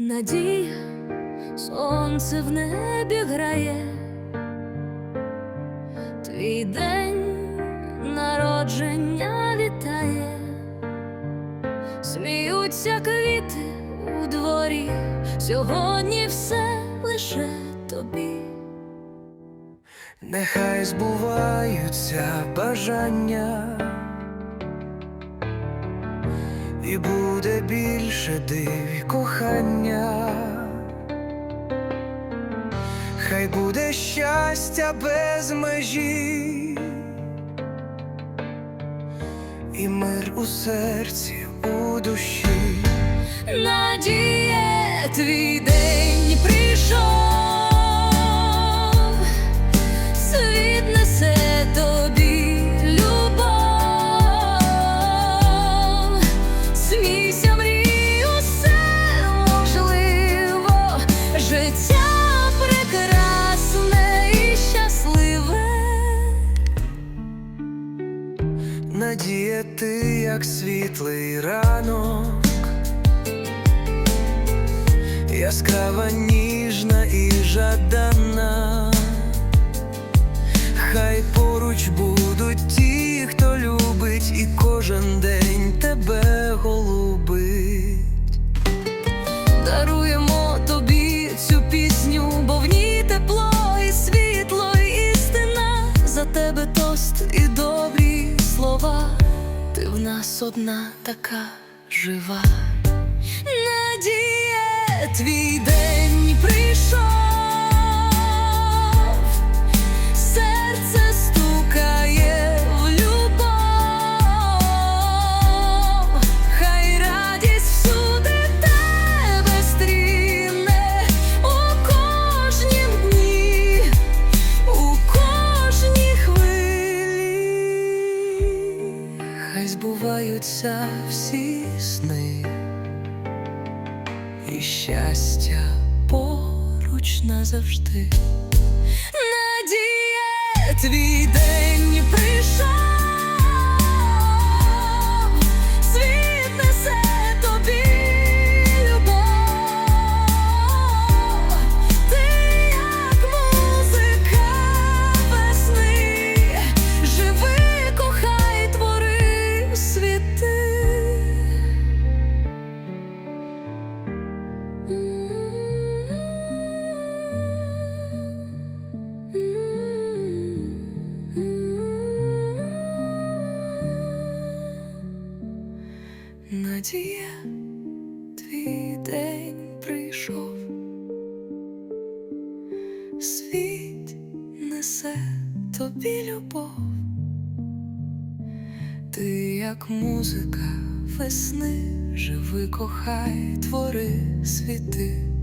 Надія, сонце в небі грає, твій день народження вітає, сміються квіти у дворі, сьогодні все лише тобі. Нехай збуваються бажання, і буде більше див кохання, хай буде щастя без межі, і мир у серці, у душі. Надіє, твій день прийшов, Ти як світлий ранок, яскрава, ніжна і жадана, хай поруч будуть ті, хто любить, і кожен день тебе голубить. Даруємо тобі цю пісню, бо в ній тепло і світло, і істина. За тебе тост і нас одна така жива. Надія, твій день прийшов, Збуваються всі сни, і щастя поруч назавжди. Надія, твій день Надія, твій день прийшов, світ несе тобі любов, ти як музика весни, живи, кохай, твори світи.